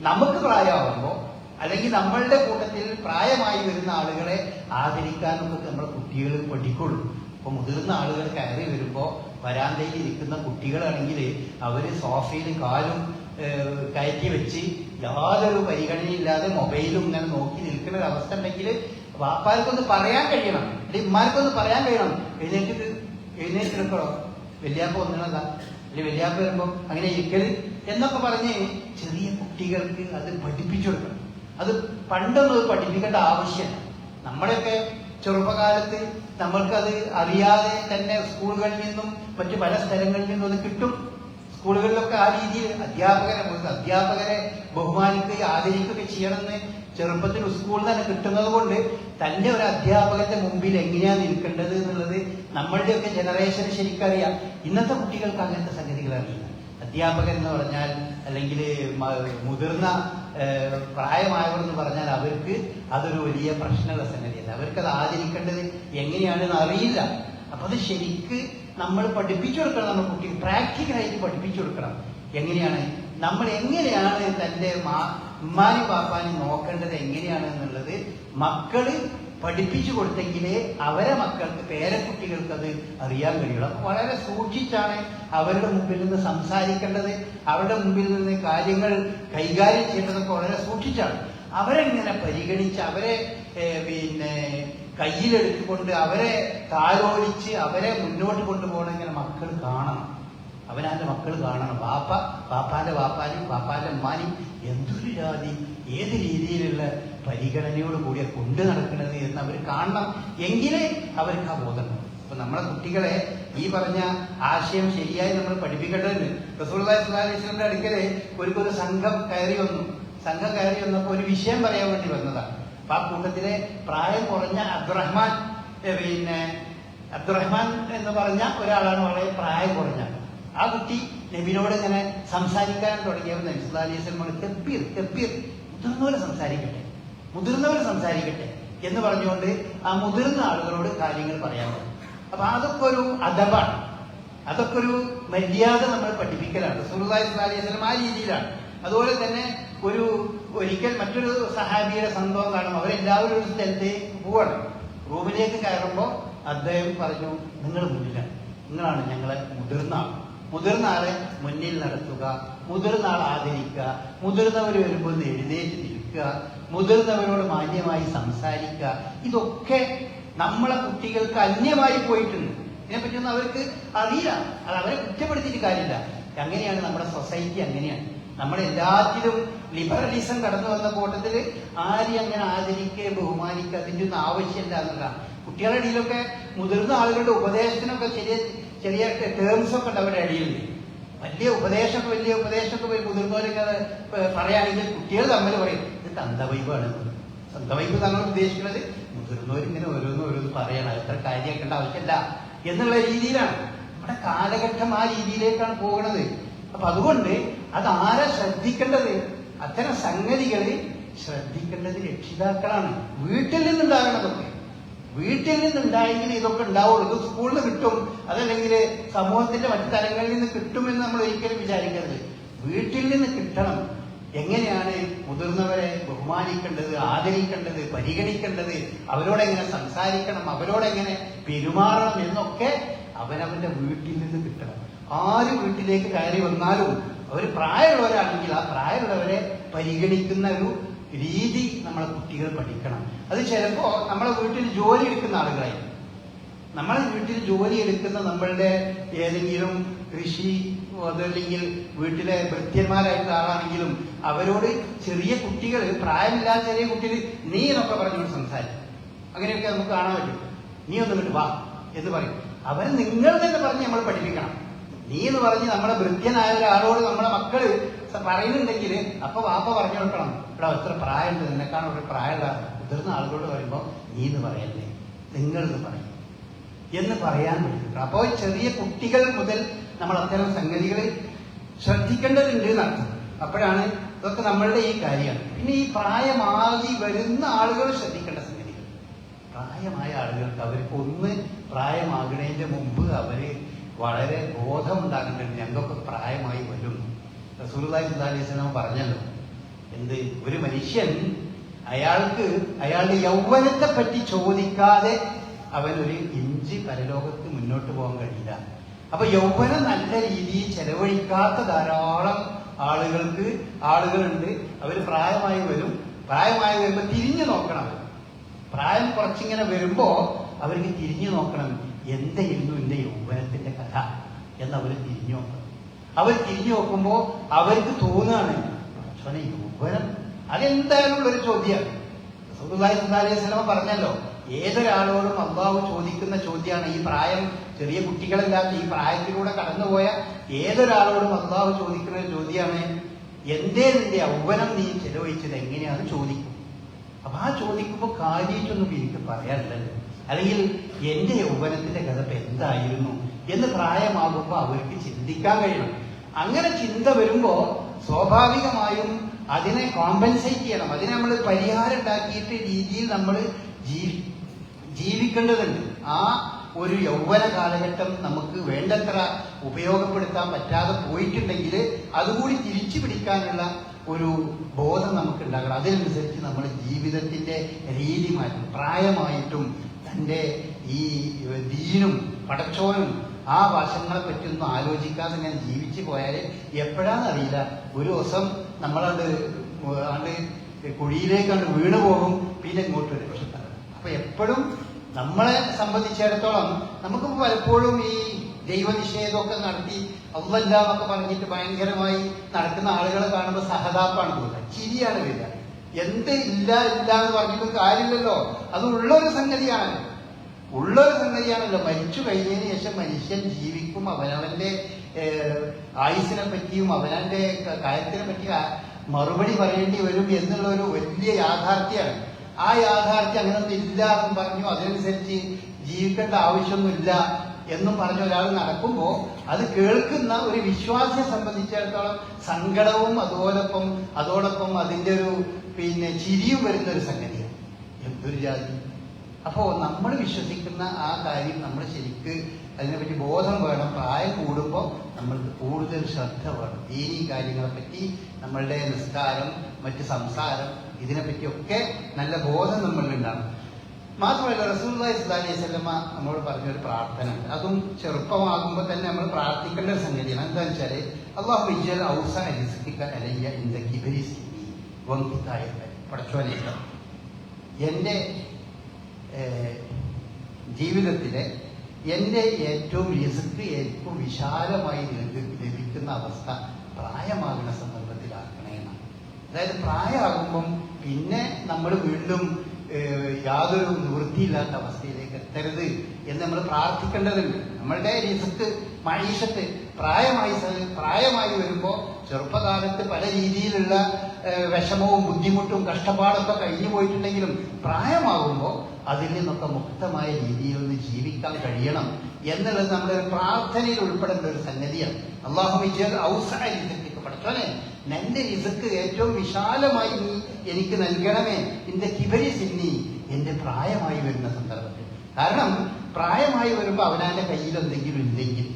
നമുക്ക് പ്രായമാകുമ്പോൾ അല്ലെങ്കിൽ നമ്മളുടെ കൂട്ടത്തിൽ പ്രായമായി വരുന്ന ആളുകളെ ആദരിക്കാനൊക്കെ നമ്മുടെ കുട്ടികൾ പഠിക്കുള്ളൂ അപ്പൊ മുതിർന്ന ആളുകൾ കയറി വരുമ്പോൾ വരാന്തയിൽ ഇരിക്കുന്ന കുട്ടികളാണെങ്കിൽ അവർ സോഫയിൽ കാലും കയറ്റി വെച്ച് യാതൊരു പരിഗണനയില്ലാതെ മൊബൈലും ഇങ്ങനെ നോക്കി നിൽക്കുന്ന ഒരു അവസ്ഥ ഉണ്ടെങ്കിൽ വാപ്പാർക്കൊന്ന് പറയാൻ കഴിയണം. അല്ലെങ്കിൽ ഉമ്മാർക്കൊന്ന് പറയാൻ കഴിയണം. എഴുന്നേറ്റ് എഴുന്നേറ്റ് എടുക്കണോ വല്യാപ്പ ഒന്നിനതാ അല്ലെങ്കിൽ വല്യാപ്പ വരുമ്പോ അങ്ങനെ ഇരിക്കൽ എന്നൊക്കെ പറഞ്ഞ് ചെറിയ കുട്ടികൾക്ക് അത് പഠിപ്പിച്ചു കൊടുക്കണം. അത് പണ്ടൊന്നും പഠിപ്പിക്കേണ്ട ആവശ്യമില്ല. നമ്മുടെയൊക്കെ ചെറുപ്പകാലത്ത് നമ്മൾക്കത് അറിയാതെ തന്നെ സ്കൂളുകളിൽ നിന്നും മറ്റു പല സ്ഥലങ്ങളിൽ നിന്നും അത് കിട്ടും. സ്കൂളുകളിലൊക്കെ ആ രീതിയിൽ അധ്യാപകരെ അധ്യാപകരെ ബഹുമാനിക്കുകയും ആദരിക്കുകയും ചെയ്യണമെന്ന് ചെറുപ്പത്തിൽ സ്കൂളിൽ തന്നെ കിട്ടുന്നത് കൊണ്ട് തന്റെ ഒരു അധ്യാപകന്റെ മുമ്പിൽ എങ്ങനെയാണ് നിൽക്കേണ്ടത് എന്നുള്ളത് നമ്മളുടെയൊക്കെ ജനറേഷന് ശരിക്കറിയാം ഇന്നത്തെ കുട്ടികൾക്ക് അങ്ങനത്തെ സംഗതികൾ അറിയില്ല അധ്യാപകൻ എന്ന് പറഞ്ഞാൽ അല്ലെങ്കിൽ മുതിർന്ന എന്ന് പറഞ്ഞാൽ അവർക്ക് അതൊരു വലിയ പ്രശ്നമുള്ള സംഗതിയല്ല. അവർക്ക് അത് ആചരിക്കേണ്ടത് എങ്ങനെയാണെന്ന് അറിയില്ല. അപ്പൊ അത് ശരിക്ക് നമ്മൾ പഠിപ്പിച്ചു കൊടുക്കണം നമ്മുടെ കുട്ടിക്ക് പ്രാക്ടിക്കലായിട്ട് പഠിപ്പിച്ചു കൊടുക്കണം. എങ്ങനെയാണ്? നമ്മൾ എങ്ങനെയാണ് തന്റെ മാ- ഉമ്മാനും പാപ്പാനും നോക്കേണ്ടത് എങ്ങനെയാണ് എന്നുള്ളത് മക്കൾ പഠിപ്പിച്ചു കൊടുത്തെങ്കിലേ അവരെ മക്കൾക്ക് പേരക്കുട്ടികൾക്ക് അത് അറിയാൻ കഴിയുള്ളൂ. അപ്പൊ വളരെ സൂക്ഷിച്ചാണ് അവരുടെ മുമ്പിൽ നിന്ന് സംസാരിക്കേണ്ടത്. അവരുടെ മുമ്പിൽ നിന്ന് കാര്യങ്ങൾ കൈകാര്യം ചെയ്യേണ്ടതൊക്കെ വളരെ സൂക്ഷിച്ചാണ്. അവരെങ്ങനെ പരിഗണിച്ച് അവരെ പിന്നെ കയ്യിലെടുത്തുകൊണ്ട് അവരെ താലോലിച്ച് അവരെ മുന്നോട്ട് കൊണ്ടുപോകണമെങ്കിൽ മക്കൾ കാണണം. അവനാന്റെ മക്കൾ കാണണം. വാപ്പ പാപ്പാന്റെ വാപ്പാനും പാപ്പാന്റെ ഉമ്മാനും എന്തൊരു ജാതി ഏത് രീതിയിലുള്ള പരിഗണനയോട് കൂടിയ കൊണ്ട് നടക്കുന്നത് എന്ന് അവർ കാണണം എങ്കിലേ അവർക്ക് ആ ബോധം. അപ്പൊ നമ്മളെ കുട്ടികളെ ഈ പറഞ്ഞ ആശയം ശരിയായി നമ്മൾ പഠിപ്പിക്കേണ്ടതുണ്ട്. റസൂർദാസ്ലാമിന്റെ അടുക്കൽ ഒരു സംഘം കയറി വന്നു. സംഘം കയറി വന്നപ്പോ ഒരു വിഷയം പറയാൻ വേണ്ടി വന്നതാണ്. അപ്പൊ ആ കൂട്ടത്തിലെ പ്രായം കുറഞ്ഞ അബ്ദുറഹ്മാൻ പിന്നെ അബ്ദുറഹ്മാൻ എന്ന് പറഞ്ഞ ഒരാളാണ് വളരെ പ്രായം കുറഞ്ഞ. ആ കുട്ടി നബിനോട് ഇങ്ങനെ സംസാരിക്കാൻ തുടങ്ങിയപ്പോൾ നബി അലൈഹി വസല്ലം തെപ്പീർ തെപ്പീർ ഇതൊന്നുപോലെ സംസാരിക്കട്ടെ. മുതിർന്നവർ സംസാരിക്കട്ടെ എന്ന് പറഞ്ഞുകൊണ്ട് ആ മുതിർന്ന ആളുകളോട് കാര്യങ്ങൾ പറയാൻ പറഞ്ഞു അപ്പൊ അതൊക്കെ ഒരു അദബാണ്. അതൊക്കെ ഒരു മര്യാദ നമ്മൾ പഠിപ്പിക്കലാണ്. സുഹൃദായി വസല്ലം ആ രീതിയിലാണ്. അതുപോലെ തന്നെ ഒരു ഒരിക്കൽ മറ്റൊരു സഹാബിയുടെ സംഭവം കാണും അവരെല്ലാവരും ഒരു സ്ഥലത്തേക്ക് പോവാണ്. റൂമിലേക്ക് കയറുമ്പോൾ അദ്ദേഹം പറഞ്ഞു നിങ്ങൾ മുന്നിലാണ് നിങ്ങളാണ് ഞങ്ങളെ മുതിർന്ന ആൾ മുതിർന്ന ആളെ മുന്നിൽ നടത്തുക. മുതിർന്ന ആൾ ആദരിക്കുക. മുതിർന്നവർ വരുമ്പോൾ എഴുന്നേറ്റ് നിൽക്കുക. മുതിർന്നവരോട് മാന്യമായി സംസാരിക്കുക. ഇതൊക്കെ നമ്മളെ കുട്ടികൾക്ക് അന്യമായി പോയിട്ടുണ്ട്. ഇതിനെപ്പറ്റിയൊന്നും അവർക്ക് അറിയില്ല. അത് അവരെ കുറ്റപ്പെടുത്തിയിട്ട് കാര്യമില്ല. അങ്ങനെയാണ് നമ്മുടെ സൊസൈറ്റി അങ്ങനെയാണ്. നമ്മൾ എല്ലാത്തിലും ലിബറലിസം കടന്നു വന്ന കൂട്ടത്തിൽ ആരെയും അങ്ങനെ ആദരിക്കുക ബഹുമാനിക്കുക അതിന്റെ ഒന്നും ആവശ്യമില്ല എന്നുള്ളതാണ്. കുട്ടികളുടെ ഇടയിലൊക്കെ മുതിർന്ന ആളുകളുടെ ഉപദേശത്തിനൊക്കെ ചെറിയ ചെറിയ ടേംസ് ഒക്കെ ഉണ്ട് അവരുടെ ഇടയിലുണ്ട് വലിയ ഉപദേശമൊക്കെ വലിയ ഉപദേശമൊക്കെ മുതിർന്നവരൊക്കെ അത് പറയുകയാണെങ്കിൽ കുട്ടികൾ തമ്മിൽ പറയും. തന്തവൈബാണ് തന്തവൈബ് നമ്മൾ ഉദ്ദേശിക്കുന്നത്. മുതിർന്നവരിങ്ങനെ ഓരോന്ന് ഓരോന്ന് പറയണം. അത്ര കാര്യമാക്കേണ്ട ആവശ്യമില്ല എന്നുള്ള രീതിയിലാണ്. നമ്മുടെ കാലഘട്ടം ആ രീതിയിലേക്കാണ് പോകുന്നത് അപ്പൊ അതുകൊണ്ട് അത് ശ്രദ്ധിക്കേണ്ടത്? അത്തരം സംഗതികൾ ശ്രദ്ധിക്കേണ്ടത് രക്ഷിതാക്കളാണ്. വീട്ടിൽ നിന്നുണ്ടാകണതൊക്കെ. വീട്ടിൽ നിന്നുണ്ടായെങ്കിൽ ഇതൊക്കെ ഉണ്ടാവുള്ളൂ. സ്കൂളിൽ കിട്ടും. അതല്ലെങ്കിൽ സമൂഹത്തിന്റെ മറ്റു തലങ്ങളിൽ നിന്ന് കിട്ടുമെന്ന് നമ്മൾ ഒരിക്കലും വിചാരിക്കരുത്. വീട്ടിൽ നിന്ന് കിട്ടണം. എങ്ങനെയാണ് മുതിർന്നവരെ ബഹുമാനിക്കേണ്ടത് ആദരിക്കേണ്ടത് പരിഗണിക്കേണ്ടത്? അവരോടെങ്ങനെ സംസാരിക്കണം അവരോടെങ്ങനെ പെരുമാറണം എന്നൊക്കെ അവനവന്റെ വീട്ടിൽ നിന്ന് കിട്ടണം. ആര് വീട്ടിലേക്ക് കയറി വന്നാലും അവർ പ്രായമുള്ളവരാണെങ്കിൽ ആ പ്രായമുള്ളവരെ പരിഗണിക്കുന്ന ഒരു രീതി നമ്മളെ കുട്ടികൾ പഠിക്കണം. അത് ചിലപ്പോ നമ്മളെ വീട്ടിൽ ജോലി എടുക്കുന്ന ആളുകളായി നമ്മളെ വീട്ടിൽ ജോലി എടുക്കുന്ന നമ്മളുടെ ഏതെങ്കിലും കൃഷി അതല്ലെങ്കിൽ വീട്ടിലെ ഭൃത്യന്മാരായിട്ടുള്ള ആളാണെങ്കിലും അവരോട് ചെറിയ കുട്ടികൾ പ്രായമില്ലാത്ത ചെറിയ കുട്ടികൾ നീ എന്നൊക്കെ പറഞ്ഞുകൊണ്ട് സംസാരിക്കും. അങ്ങനെയൊക്കെ നമുക്ക് കാണാൻ പറ്റും. നീ ഒന്ന് വിട്ട് വാ എന്ന് പറയും. അവരെ നിങ്ങൾ തന്നെ പറഞ്ഞ് നമ്മൾ പഠിപ്പിക്കണം. നീ എന്ന് പറഞ്ഞ് നമ്മുടെ വൃത്യനായ ഒരാളോട് നമ്മുടെ മക്കൾ പറയുന്നുണ്ടെങ്കിൽ അപ്പൊ വാപ്പ പറഞ്ഞു കൊടുക്കണം. ഇവിടെ എത്ര പ്രായമുണ്ട്? നിന്നെക്കാണ് ഒരു പ്രായമുള്ള മുതിർന്ന ആളുകളോട് പറയുമ്പോൾ നീ എന്ന് പറയല്ലേ? നിങ്ങൾ എന്ന് പറയും. എന്ന് പറയാൻ പറ്റും അപ്പോൾ ചെറിയ കുട്ടികൾ മുതൽ നമ്മൾ അത്തരം സംഗതികളെ ശ്രദ്ധിക്കേണ്ടതുണ്ട് എന്നർത്ഥം. അപ്പോഴാണ് ഇതൊക്കെ നമ്മളുടെ ഈ കാര്യമാണ്. പിന്നെ ഈ പ്രായമാകി വരുന്ന ആളുകൾ ശ്രദ്ധിക്കേണ്ട സംഗതികൾ. പ്രായമായ ആളുകൾക്ക് അവർക്ക് ഒന്ന് പ്രായമാകുന്നതിന്റെ മുമ്പ് അവർ വളരെ ബോധമുണ്ടാകേണ്ടത് ഞങ്ങൾക്കൊക്കെ പ്രായമായി വരും. അലൈഹി വസല്ലം പറഞ്ഞല്ലോ എന്ത്? ഒരു മനുഷ്യൻ അയാൾക്ക് അയാളുടെ യൗവനത്തെ പറ്റി ചോദിക്കാതെ അവൻ ഒരു ഇഞ്ചി പരലോകത്ത് മുന്നോട്ട് പോകാൻ കഴിയില്ല. അപ്പൊ യൗവനം നല്ല രീതിയിൽ ചെലവഴിക്കാത്ത ധാരാളം ആളുകൾക്ക് ആളുകളുണ്ട്. അവർ പ്രായമായി വരും. പ്രായമായി വരുമ്പോൾ തിരിഞ്ഞു നോക്കണം. പ്രായം കുറച്ചിങ്ങനെ വരുമ്പോ അവർക്ക് തിരിഞ്ഞു നോക്കണം. എന്തായിരുന്നു എന്റെ യൗവനത്തിന്റെ കഥ എന്ന് അവർ തിരിഞ്ഞു നോക്കണം. അവർ തിരിഞ്ഞു നോക്കുമ്പോ അവർക്ക് തോന്നുകയാണ് "പടച്ചോനെ, യൗവനം അതെന്തായാലും ഉള്ളൊരു ചോദ്യമാണ് സ്വല്ലല്ലാഹു അലൈഹി വസല്ലം പറഞ്ഞല്ലോ ഏതൊരാളോടും അമ്പാവ് ചോദിക്കുന്ന ചോദ്യമാണ്. ഈ പ്രായം ചെറിയ കുട്ടികളല്ലാത്ത ഈ പ്രായത്തിലൂടെ കടന്നുപോയ ഏതൊരാളോടും അമ്പാവ് ചോദിക്കുന്ന ഒരു ചോദ്യമാണ് എന്തേ നിന്റെ യൗവനം നീ ചെലവഴിച്ചത്? എങ്ങനെയാണ്? ചോദിക്കും. അപ്പൊ ആ ചോദിക്കുമ്പോൾ കാര്യമായിട്ടൊന്നും എനിക്ക് പറയാനുള്ളത് അല്ലെങ്കിൽ എന്റെ യൗവനത്തിന്റെ കഥപ്പ് എന്തായിരുന്നു? എന്ന് പ്രായമാകുമ്പോൾ അവർക്ക് ചിന്തിക്കാൻ കഴിയണം. അങ്ങനെ ചിന്ത വരുമ്പോൾ സ്വാഭാവികമായും അതിനെ കോമ്പൻസേറ്റ് ചെയ്യണം. അതിനെ നമ്മൾ പരിഹാരം ഉണ്ടാക്കിയിട്ട് രീതിയിൽ നമ്മൾ ജീവി ജീവിക്കേണ്ടതുണ്ട്. ആ ഒരു യൗവന കാലഘട്ടം നമുക്ക് വേണ്ടത്ര ഉപയോഗപ്പെടുത്താൻ പറ്റാതെ പോയിട്ടുണ്ടെങ്കിൽ അതുകൂടി തിരിച്ചു പിടിക്കാനുള്ള ഒരു ബോധം നമുക്ക് ഉണ്ടാകണം അതിനനുസരിച്ച് നമ്മൾ ജീവിതത്തിന്റെ രീതി മാറ്റും പ്രായമായിട്ടും തന്റെ ഈ ദീനും പടച്ചോനും ആ വശങ്ങളെ പറ്റിയൊന്നും ആലോചിക്കാതെ ഞാൻ ജീവിച്ചു പോയാൽ എപ്പോഴാണെന്നറിയില്ല ഒരു ദിവസം നമ്മളത് ആണ്ട് കുഴിയിലേക്കാണ്ട് വീണ് പോകും പിന്നെ ഇങ്ങോട്ട് വരും. അപ്പൊ എപ്പോഴും നമ്മളെ സംബന്ധിച്ചിടത്തോളം നമുക്ക് പലപ്പോഴും ഈ ദൈവനിഷേധമൊക്കെ നടത്തി അല്ലല്ല പറഞ്ഞിട്ട് ഭയങ്കരമായി നടക്കുന്ന ആളുകളെ കാണുമ്പോൾ സഹതാപ്പാണ് തോന്നുന്നത് ചിരിയാണ് വരിക. എന്ത് ഇല്ല ഇല്ല എന്ന് പറഞ്ഞിട്ട് കാര്യമില്ലല്ലോ. അത് ഉള്ളൊരു സംഗതിയാണ്. ഉള്ളൊരു സംഗതിയാണല്ലോ. മരിച്ചു കഴിഞ്ഞതിന് ശേഷം മനുഷ്യൻ ജീവിക്കും. അവനവന്റെ ആയുസിനെ പറ്റിയും അവനവന്റെ കാര്യത്തിനെ പറ്റി മറുപടി പറയേണ്ടി വരും എന്നുള്ള ഒരു വലിയ യാഥാർത്ഥ്യമാണ്. ആ യാഥാർത്ഥ്യം അങ്ങനൊന്നും ഇല്ല എന്നും പറഞ്ഞു അതിനനുസരിച്ച് ജീവിക്കേണ്ട ആവശ്യമൊന്നുമില്ല എന്നും പറഞ്ഞ ഒരാൾ നടക്കുമ്പോൾ അത് കേൾക്കുന്ന ഒരു വിശ്വാസിയെ സംബന്ധിച്ചിടത്തോളം സങ്കടവും അതോടൊപ്പം അതോടൊപ്പം അതിന്റെ ഒരു പിന്നെ ചിരിയും വരുന്ന ഒരു സംഗതിയാണ്. എന്തൊരു ജാതി? അപ്പോൾ നമ്മൾ വിശ്വസിക്കുന്ന ആ കാര്യം നമ്മൾ ശരിക്ക് അതിനെപ്പറ്റി ബോധം വേണം പ്രായം കൂടുമ്പോൾ നമ്മൾക്ക് കൂടുതൽ ശ്രദ്ധ വേണം. ഈ കാര്യങ്ങളെപ്പറ്റി നമ്മളുടെ നിസ്കാരം മറ്റ് സംസാരം ഇതിനെപ്പറ്റിയൊക്കെ നല്ല ബോധം നമ്മളിലുണ്ടാകും. മാത്രമല്ല റസൂല്ലായി അലൈഹി സ്വലമ നമ്മളോട് പറഞ്ഞൊരു പ്രാർത്ഥന ഉണ്ട് അതും ചെറുപ്പമാകുമ്പോൾ തന്നെ നമ്മൾ പ്രാർത്ഥിക്കേണ്ട ഒരു സംഗതിയാണ്. എന്താ വെച്ചാൽ അള്ളാഹു വിജയൽ ഔസ അലിസ്കിക്ക അലയ്യ ഇന്ത കിബരി വങ്കിത്തായ പടച്ചോനെ എന്റെ ജീവിതത്തിലെ എന്റെ ഏറ്റവും റിസ്ക് ഏറ്റവും വിശാലമായി ലഭി- ലഭിക്കുന്ന അവസ്ഥ പ്രായമാകുന്ന സന്ദർഭത്തിലാക്കണേന്നാണ് അതായത് പ്രായമാകുമ്പം പിന്നെ നമ്മൾ വീണ്ടും യാതൊരു നിവൃത്തിയില്ലാത്ത അവസ്ഥയിലേക്ക് എത്തരുത് എന്ന് നമ്മൾ പ്രാർത്ഥിക്കേണ്ടതുണ്ട്. നമ്മളുടെ രസത്ത് മഴീഷത്ത് പ്രായമായി പ്രായമായി വരുമ്പോൾ ചെറുപ്പകാലത്ത് പല രീതിയിലുള്ള വിഷമവും ബുദ്ധിമുട്ടും കഷ്ടപ്പാടൊക്കെ കഴിഞ്ഞു പോയിട്ടുണ്ടെങ്കിലും പ്രായമാകുമ്പോൾ അതിൽ നിന്നൊക്കെ മുക്തമായ രീതിയിൽ ഒന്ന് ജീവിക്കാൻ കഴിയണം എന്നുള്ളത് നമ്മുടെ ഒരു പ്രാർത്ഥനയിൽ ഉൾപ്പെടേണ്ട ഒരു സംഗതിയാണ് അള്ളാഹു പഠിച്ചോനെ. നിന്റെ ഇസക്ക് ഏറ്റവും വിശാലമായി നീ എനിക്ക് നൽകണമേ. എന്റെ കിബരി സിന്നി എന്റെ പ്രായമായി വരുന്ന സന്ദർഭത്തിൽ. കാരണം പ്രായമായി വരുമ്പോൾ അവനാന്റെ കയ്യിൽ എന്തെങ്കിലും ഇല്ലെങ്കിൽ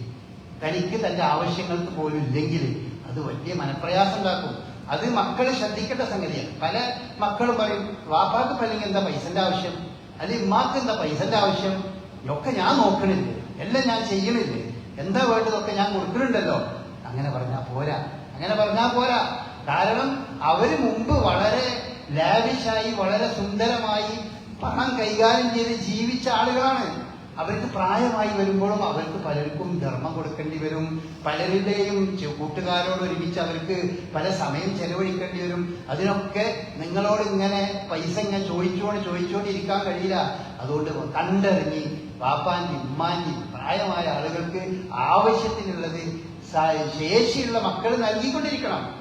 തനിക്ക് തന്റെ ആവശ്യങ്ങൾക്ക് പോലും ഇല്ലെങ്കിൽ അത് വലിയ മനപ്രയാസം ഉണ്ടാക്കും. അത് മക്കൾ ശ്രദ്ധിക്കേണ്ട സംഗതിയാണ്. പല മക്കളും പറയും വാപ്പാക്ക് പല്ലെങ്കിൽ എന്താ പൈസന്റെ ആവശ്യം? അല്ലെങ്കിൽ ഉമ്മാക്ക് എന്താ പൈസന്റെ ആവശ്യം? ഒക്കെ ഞാൻ നോക്കണില്ലേ? എല്ലാം ഞാൻ ചെയ്യണില്ലേ? എന്താ വേണ്ടതൊക്കെ ഞാൻ കൊടുക്കണുണ്ടല്ലോ അങ്ങനെ പറഞ്ഞാൽ പോരാ. അങ്ങനെ പറഞ്ഞാൽ പോരാ. കാരണം അവർ മുമ്പ് വളരെ ലാവിഷായി വളരെ സുന്ദരമായി പണം കൈകാര്യം ചെയ്ത് ജീവിച്ച ആളുകളാണ്. അവർക്ക് പ്രായമായി വരുമ്പോഴും അവർക്ക് പലർക്കും ധർമ്മം കൊടുക്കേണ്ടി വരും. പലരുടെയും കൂട്ടുകാരോട് ഒരുമിച്ച് അവർക്ക് പല സമയം ചെലവഴിക്കേണ്ടി വരും. അതിനൊക്കെ നിങ്ങളോട് ഇങ്ങനെ പൈസ ഇങ്ങനെ ചോദിച്ചുകൊണ്ട് ചോദിച്ചുകൊണ്ട് ഇരിക്കാൻ കഴിയില്ല. അതുകൊണ്ട് കണ്ടറിഞ്ഞ് പാപ്പാന്റെ ഉമ്മാന്റെ പ്രായമായ ആളുകൾക്ക് ആവശ്യത്തിനുള്ളത് ശേഷിയുള്ള മക്കൾ നൽകിക്കൊണ്ടിരിക്കണം.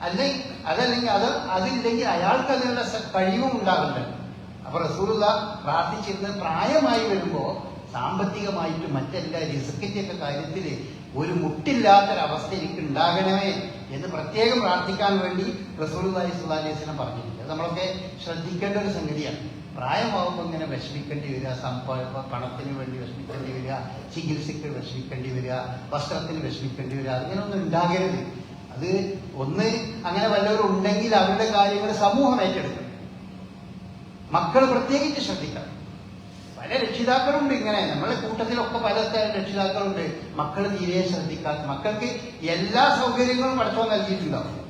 അല്ലെങ്കിൽ അതല്ലെങ്കിൽ അത് അതില്ലെങ്കിൽ അയാൾക്ക് അതിനുള്ള കഴിവും ഉണ്ടാവില്ല. അപ്പൊ റസൂറുള്ള പ്രാർത്ഥിച്ചിരുന്ന് പ്രായമായി വരുമ്പോ സാമ്പത്തികമായിട്ട് മറ്റെല്ലാ റിസ്ക്കിന്റെ ഒക്കെ കാര്യത്തിൽ ഒരു മുട്ടില്ലാത്തൊരവസ്ഥ എനിക്ക് ഉണ്ടാകണമേ എന്ന് പ്രത്യേകം പ്രാർത്ഥിക്കാൻ വേണ്ടി റസൂൽ അലൈഹി സ്വലാഹി വസ്ലം പറഞ്ഞിട്ടുണ്ട്. അത് നമ്മളൊക്കെ ശ്രദ്ധിക്കേണ്ട ഒരു സംഗതിയാണ്. പ്രായമാകുമ്പോൾ ഇങ്ങനെ വിഷമിക്കേണ്ടി വരിക പണത്തിന് വേണ്ടി വിഷമിക്കേണ്ടി വരിക ചികിത്സയ്ക്ക് വിഷമിക്കേണ്ടി വരിക വസ്ത്രത്തിന് വിഷമിക്കേണ്ടി വരിക അങ്ങനെയൊന്നും ഉണ്ടാകരുത്. അത് ഒന്ന് അങ്ങനെ വല്ലവരുണ്ടെങ്കിൽ അവരുടെ കാര്യങ്ങൾ സമൂഹം ഏറ്റെടുക്കണം. മക്കൾ പ്രത്യേകിച്ച് ശ്രദ്ധിക്കണം. പല രക്ഷിതാക്കളുണ്ട് ഇങ്ങനെ. നമ്മളെ കൂട്ടത്തിലൊക്കെ പല രക്ഷിതാക്കളുണ്ട്. മക്കൾ തീരെ ശ്രദ്ധിക്കാത്ത മക്കൾക്ക് എല്ലാ സൗകര്യങ്ങളും പഠിച്ചോ നൽകിയിട്ടുണ്ടാവും.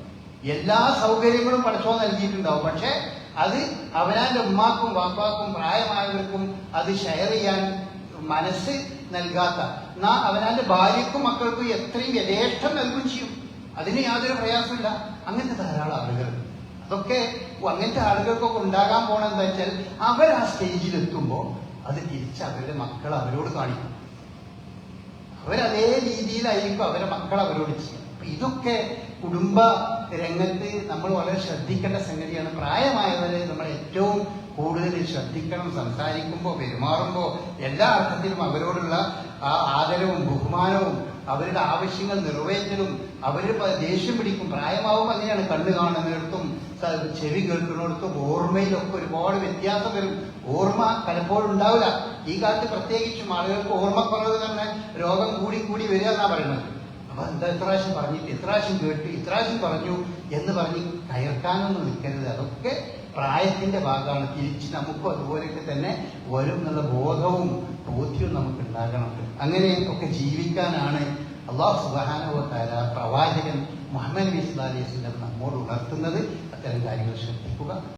എല്ലാ സൗകര്യങ്ങളും പഠിച്ചോ നൽകിയിട്ടുണ്ടാവും. പക്ഷെ അത് അവനാന്റെ ഉമ്മാക്കും വാപ്പാക്കും പ്രായമായവർക്കും അത് ഷെയർ ചെയ്യാൻ മനസ്സ് നൽകാത്ത എന്നാ അവനാന്റെ ഭാര്യക്കും മക്കൾക്കും എത്രയും യഥേഷ്ടം നൽകും ചെയ്യും. അതിന് യാതൊരു പ്രയാസമില്ല. അങ്ങനത്തെ ധാരാളം ആളുകൾ. അതൊക്കെ അങ്ങനത്തെ ആളുകൾക്കൊക്കെ ഉണ്ടാകാൻ പോണ എന്താ വെച്ചാൽ അവർ ആ സ്റ്റേജിൽ എത്തുമ്പോൾ അത് തിരിച്ച് അവരുടെ മക്കൾ അവരോട് കാണിക്കും. അവരതേ രീതിയിലായിരിക്കും അവരുടെ മക്കൾ അവരോട് ചെയ്യും ഇതൊക്കെ കുടുംബ രംഗത്ത് നമ്മൾ വളരെ ശ്രദ്ധിക്കേണ്ട സംഗതിയാണ്. പ്രായമായവരെ നമ്മൾ ഏറ്റവും കൂടുതൽ ശ്രദ്ധിക്കണം സംസാരിക്കുമ്പോൾ പെരുമാറുമ്പോൾ എല്ലാ അർത്ഥത്തിലും അവരോടുള്ള ആ ആദരവും ബഹുമാനവും അവരുടെ ആവശ്യങ്ങൾ നിറവേറ്റലും അവർ ദേഷ്യം പിടിക്കും. പ്രായമാവും അങ്ങനെയാണ് കണ്ണ് കാണുന്നിടത്തും ചെവി കേൾക്കുന്നിടത്തും ഓർമ്മയിലൊക്കെ ഒരുപാട് വ്യത്യാസം വരും. ഓർമ്മ പലപ്പോഴും ഉണ്ടാവില്ല. ഈ കാലത്ത് പ്രത്യേകിച്ചും ആളുകൾക്ക് ഓർമ്മക്കുറവ് തന്നെ രോഗം കൂടി കൂടി വരിക എന്നാണ് പറയുന്നത്. അപ്പൊ എന്താ ഇത്രാവശ്യം പറഞ്ഞിട്ട് ഇത്രാവശ്യം കേട്ട് ഇത്രാവശ്യം പറഞ്ഞു എന്ന് പറഞ്ഞ് കയർക്കാനൊന്നും നിൽക്കരുത്. അതൊക്കെ പ്രായത്തിന്റെ ഭാഗമാണ്. തിരിച്ച് നമുക്കും അതുപോലെയൊക്കെ തന്നെ വരും എന്നുള്ള ബോധവും ബോധ്യവും നമുക്ക് ഉണ്ടാകണം അങ്ങനെ ഒക്കെ ജീവിക്കാനാണ് അള്ളാഹു സുബാനുവത്താര പ്രവാചകൻ മുഹമ്മദ് നബി ഇസ്ലാ അലൈഹി നമ്മോട് ഉണർത്തുന്നത്. അത്തരം കാര്യങ്ങൾ ശ്രദ്ധിക്കുക.